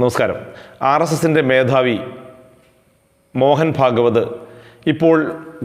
നമസ്കാരം. R S എസിന്റെ മേധാവി മോഹൻ ഭാഗവത് ഇപ്പോൾ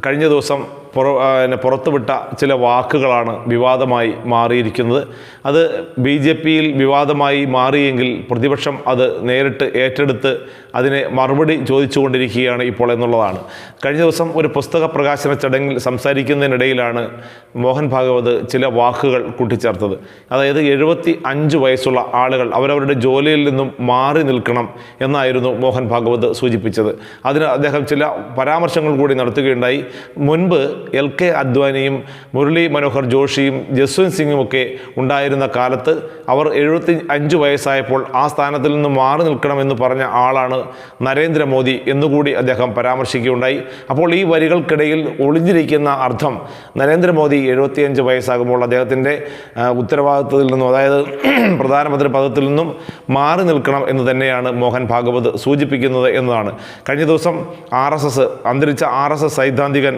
കഴിഞ്ഞ ദിവസം പുറത്തുവിട്ട ചില വാക്കുകളാണ് വിവാദമായി മാറിയിരിക്കുന്നത്. അത് ബി ജെ പിയിൽ വിവാദമായി മാറിയെങ്കിൽ പ്രതിപക്ഷം അത് നേരിട്ട് ഏറ്റെടുത്ത് അതിനെ മറുപടി ചോദിച്ചുകൊണ്ടിരിക്കുകയാണ് ഇപ്പോൾ എന്നുള്ളതാണ്. കഴിഞ്ഞ ദിവസം ഒരു പുസ്തക പ്രകാശന ചടങ്ങിൽ സംസാരിക്കുന്നതിനിടയിലാണ് മോഹൻ ഭാഗവത് ചില വാക്കുകൾ കൂട്ടിച്ചേർത്തത്. അതായത് എഴുപത്തി അഞ്ച് വയസ്സുള്ള ആളുകൾ അവരവരുടെ ജോലിയിൽ നിന്നും മാറി നിൽക്കണം എന്നായിരുന്നു മോഹൻ ഭാഗവത് സൂചിപ്പിച്ചത്. അതിന് അദ്ദേഹം ചില പരാമർശങ്ങൾ കൂടി നടത്തുകയുണ്ടായി. മുൻപ് എൽ കെ അദ്വാനിയും മുരളി മനോഹർ ജോഷിയും ജസ്വന്ത് സിംഗും ഒക്കെ ഉണ്ടായിരുന്ന കാലത്ത് അവർ എഴുപത്തി അഞ്ച് വയസ്സായപ്പോൾ ആ സ്ഥാനത്തിൽ നിന്ന് മാറി നിൽക്കണമെന്ന് പറഞ്ഞ ആളാണ് നരേന്ദ്രമോദി എന്നുകൂടി അദ്ദേഹം പരാമർശിക്കുകയുണ്ടായി. അപ്പോൾ ഈ വരികൾക്കിടയിൽ ഒളിഞ്ഞിരിക്കുന്ന അർത്ഥം നരേന്ദ്രമോദി എഴുപത്തിയഞ്ച് വയസ്സാകുമ്പോൾ അദ്ദേഹത്തിന്റെ ഉത്തരവാദിത്വത്തിൽ നിന്നും അതായത് പ്രധാനമന്ത്രി പദത്തിൽ നിന്നും മാറി നിൽക്കണം എന്ന് തന്നെയാണ് മോഹൻ ഭാഗവത് സൂചിപ്പിക്കുന്നത് എന്നതാണ്. കഴിഞ്ഞ ദിവസം ആർ എസ് എസ് അന്തരിച്ച ആർ എസ് എസ് സൈദ്ധാന്തികൻ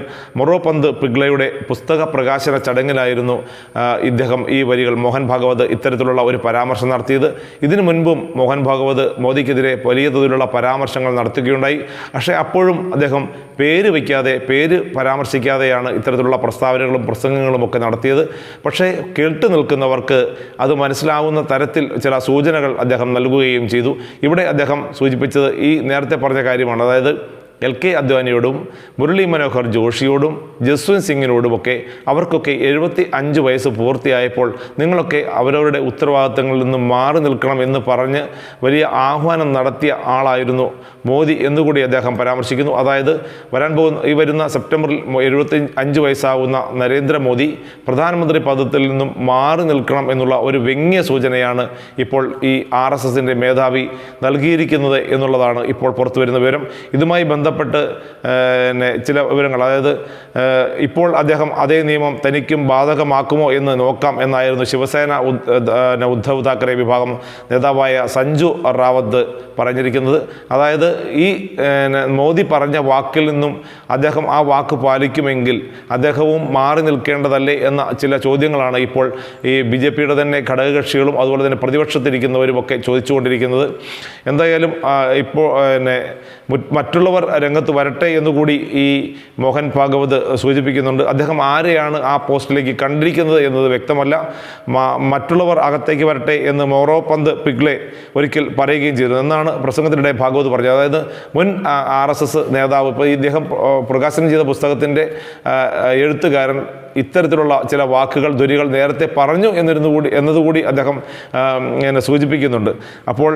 മൊറോപന്ത് പിഗ്ലയുടെ പുസ്തക പ്രകാശന ചടങ്ങിലായിരുന്നു ഇദ്ദേഹം ഈ വരികൾ മോഹൻ ഭാഗവത് ഇത്തരത്തിലുള്ള ഒരു പരാമർശം നടത്തിയത്. ഇതിനു മുൻപും മോഹൻ ഭാഗവത് മോദിക്കെതിരെ വലിയ തോതിലുള്ള പരാമർശങ്ങൾ നടത്തുകയുണ്ടായി. പക്ഷേ അപ്പോഴും അദ്ദേഹം പേര് വയ്ക്കാതെ പേര് പരാമർശിക്കാതെയാണ് ഇത്തരത്തിലുള്ള പ്രസ്താവനകളും പ്രസംഗങ്ങളും ഒക്കെ നടത്തിയത്. പക്ഷേ കേട്ടു നിൽക്കുന്നവർക്ക് അത് മനസ്സിലാവുന്ന തരത്തിൽ ചില സൂചനകൾ അദ്ദേഹം നൽകുകയും ചെയ്തു. ഇവിടെ അദ്ദേഹം സൂചിപ്പിച്ചത് ഈ നേരത്തെ പറഞ്ഞ കാര്യമാണ്. അതായത് എൽ കെ അദ്വാനിയോടും മുരളി മനോഹർ ജോഷിയോടും ജസ്വന്ത് സിംഗിനോടുമൊക്കെ അവർക്കൊക്കെ എഴുപത്തി അഞ്ച് വയസ്സ് പൂർത്തിയായപ്പോൾ നിങ്ങളൊക്കെ അവരവരുടെ ഉത്തരവാദിത്തങ്ങളിൽ നിന്ന് മാറി നിൽക്കണം എന്ന് പറഞ്ഞ് വലിയ ആഹ്വാനം നടത്തിയ ആളായിരുന്നു മോദി എന്നുകൂടി അദ്ദേഹം പരാമർശിക്കുന്നു. അതായത് വരാൻ പോകുന്ന ഈ വരുന്ന സെപ്റ്റംബറിൽ എഴുപത്തി അഞ്ച് വയസ്സാവുന്ന നരേന്ദ്രമോദി പ്രധാനമന്ത്രി പദത്തിൽ നിന്നും മാറി നിൽക്കണം എന്നുള്ള ഒരു വ്യംഗ്യ സൂചനയാണ് ഇപ്പോൾ ഈ ആർ എസ് എസിന്റെ മേധാവി നൽകിയിരിക്കുന്നത് എന്നുള്ളതാണ് ഇപ്പോൾ പുറത്തു വരുന്ന വിവരം. ഇതുമായി ബന്ധപ്പെട്ട് പിന്നെ ചില വിവരങ്ങൾ. അതായത് ഇപ്പോൾ അദ്ദേഹം അതേ നിയമം തനിക്കും ബാധകമാക്കുമോ എന്ന് നോക്കാം എന്നായിരുന്നു ശിവസേന ഉദ്- ഉദ്ധവ് താക്കറെ വിഭാഗം നേതാവായ സഞ്ജു റാവത്ത് പറഞ്ഞിരിക്കുന്നത്. അതായത് ഈ മോദി പറഞ്ഞ വാക്കിൽ നിന്നും അദ്ദേഹം ആ വാക്ക് പാലിക്കുമെങ്കിൽ അദ്ദേഹവും മാറി നിൽക്കേണ്ടതല്ലേ എന്ന ചില ചോദ്യങ്ങളാണ് ഇപ്പോൾ ഈ ബി ജെ പിയുടെ തന്നെ ഘടകകക്ഷികളും അതുപോലെ തന്നെ പ്രതിപക്ഷത്തിരിക്കുന്നവരും ഒക്കെ ചോദിച്ചുകൊണ്ടിരിക്കുന്നത്. എന്തായാലും ഇപ്പോൾ പിന്നെ മറ്റുള്ളവർ രംഗത്ത് വരട്ടെ എന്നുകൂടി ഈ മോഹൻ ഭാഗവത് സൂചിപ്പിക്കുന്നുണ്ട്. അദ്ദേഹം ആരെയാണ് ആ പോസ്റ്റിലേക്ക് കണ്ടിരിക്കുന്നത് എന്നത് വ്യക്തമല്ല. മറ്റുള്ളവർ അകത്തേക്ക് വരട്ടെ എന്ന് മോറോ പന്ത് പിഗ്ലെ ഒരിക്കൽ പറയുകയും ചെയ്തു. എന്നാണ് പ്രസംഗത്തിനിടെ ഭാഗവത് പറഞ്ഞത്. അതായത് മുൻ ആർ നേതാവ് ഇപ്പോൾ ഇദ്ദേഹം പ്രകാശനം ചെയ്ത പുസ്തകത്തിന്റെ എഴുത്തുകാരൻ ഇത്തരത്തിലുള്ള ചില വാക്കുകൾ ധ്വനികൾ നേരത്തെ പറഞ്ഞു എന്നിരുന്നു കൂടി എന്നതുകൂടി അദ്ദേഹം എന്നെ സൂചിപ്പിക്കുന്നുണ്ട്. അപ്പോൾ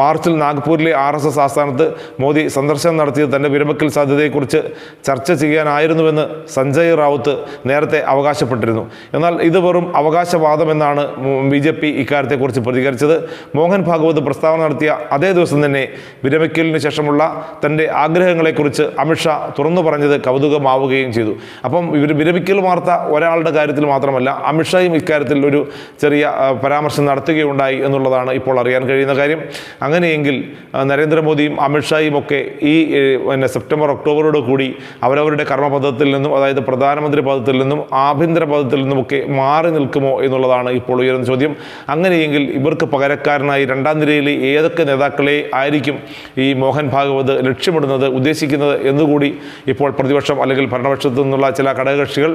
മാർച്ചിൽ നാഗ്പൂരിലെ ആർ എസ് എസ് ആസ്ഥാനത്ത് മോദി സന്ദർശനം നടത്തിയത് തന്റെ വിരമക്കൽ സാധ്യതയെക്കുറിച്ച് ചർച്ച ചെയ്യാനായിരുന്നുവെന്ന് സഞ്ജയ് റാവുത്ത് നേരത്തെ അവകാശപ്പെട്ടിരുന്നു. എന്നാൽ ഇത് വെറും അവകാശവാദമെന്നാണ് ബി ജെ പി ഇക്കാര്യത്തെക്കുറിച്ച് പ്രതികരിച്ചത്. മോഹൻ ഭാഗവത് പ്രസ്താവന നടത്തിയ അതേ ദിവസം തന്നെ വിരമിക്കലിന് ശേഷമുള്ള തന്റെ ആഗ്രഹങ്ങളെക്കുറിച്ച് അമിത്ഷാ തുറന്നു പറഞ്ഞത് കൗതുകമാവുകയും ചെയ്തു. അപ്പം വിരമിക്കൽ വാർത്ത ഒരാളുടെ കാര്യത്തിൽ മാത്രമല്ല അമിത്ഷായും ഇക്കാര്യത്തിൽ ഒരു ചെറിയ പരാമർശം നടത്തുകയുണ്ടായി എന്നുള്ളതാണ് ഇപ്പോൾ അറിയാൻ കഴിയുന്ന കാര്യം. അങ്ങനെയെങ്കിൽ നരേന്ദ്രമോദിയും അമിത്ഷായും ഒക്കെ ഈ പിന്നെ സെപ്റ്റംബർ ഒക്ടോബറോട് കൂടി അവരവരുടെ കർമ്മപദത്തിൽ നിന്നും അതായത് പ്രധാനമന്ത്രി പദത്തിൽ നിന്നും ആഭ്യന്തര പദത്തിൽ നിന്നുമൊക്കെ മാറി നിൽക്കുമോ എന്നുള്ളതാണ് ഇപ്പോൾ ഉയരുന്ന ചോദ്യം. അങ്ങനെയെങ്കിൽ ഇവർക്ക് പകരക്കാരനായി രണ്ടാം നിരയിലെ ഏതൊക്കെ നേതാക്കളെ ആയിരിക്കും ഈ മോഹൻ ഭാഗവത് ലക്ഷ്യമിടുന്നത് ഉദ്ദേശിക്കുന്നത് എന്നുകൂടി ഇപ്പോൾ പ്രതിപക്ഷം അല്ലെങ്കിൽ ഭരണപക്ഷത്തു നിന്നുള്ള ചില ഘടകകക്ഷികൾ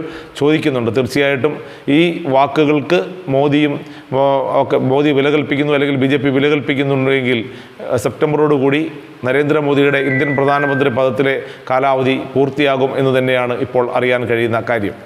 ചോദിക്കുന്നുണ്ട്. തീർച്ചയായിട്ടും ഈ വാക്കുകൾക്ക് മോദിയും ഒക്കെ മോദി വില കൽപ്പിക്കുന്നു അല്ലെങ്കിൽ ബി ജെ പി വില കൽപ്പിക്കുന്നുണ്ടെങ്കിൽ ഏഹ്, സെപ്റ്റംബറോടുകൂടി നരേന്ദ്രമോദിയുടെ ഇന്ത്യൻ പ്രധാനമന്ത്രി പദത്തിലെ കാലാവധി പൂർത്തിയാകും എന്ന് തന്നെയാണ് ഇപ്പോൾ അറിയാൻ കഴിയുന്ന കാര്യം.